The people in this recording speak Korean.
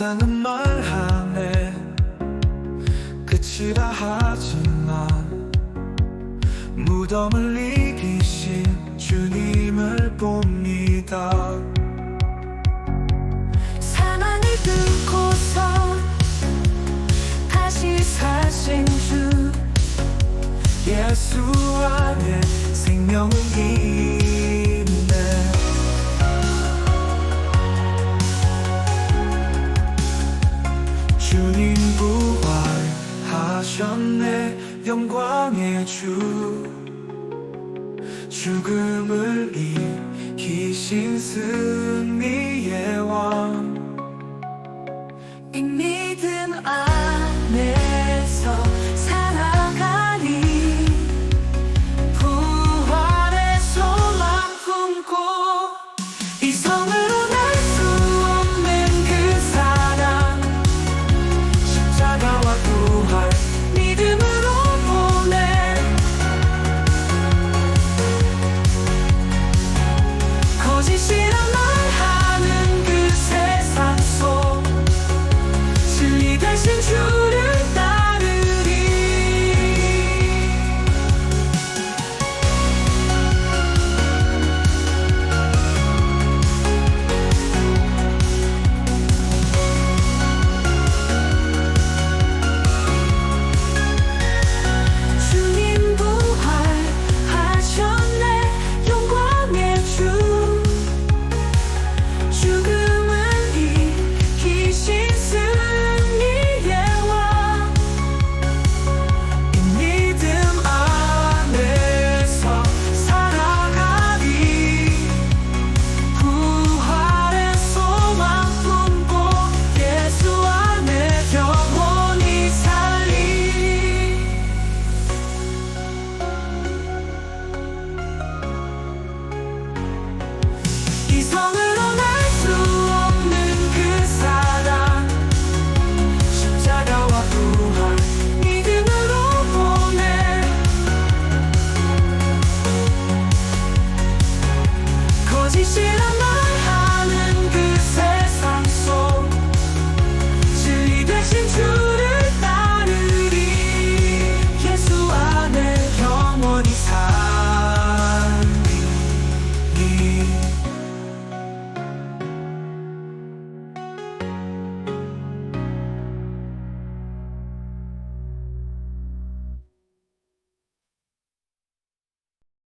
세상은 말하네. 끝이라 하지만 무덤을 이기신 주님을 봅니다. 사망을 뚫고서 다시 사신 주 예수 안에 생명은 있 주님 부활하셨네. 영광의 주. 죽음을 이기신 승리의 왕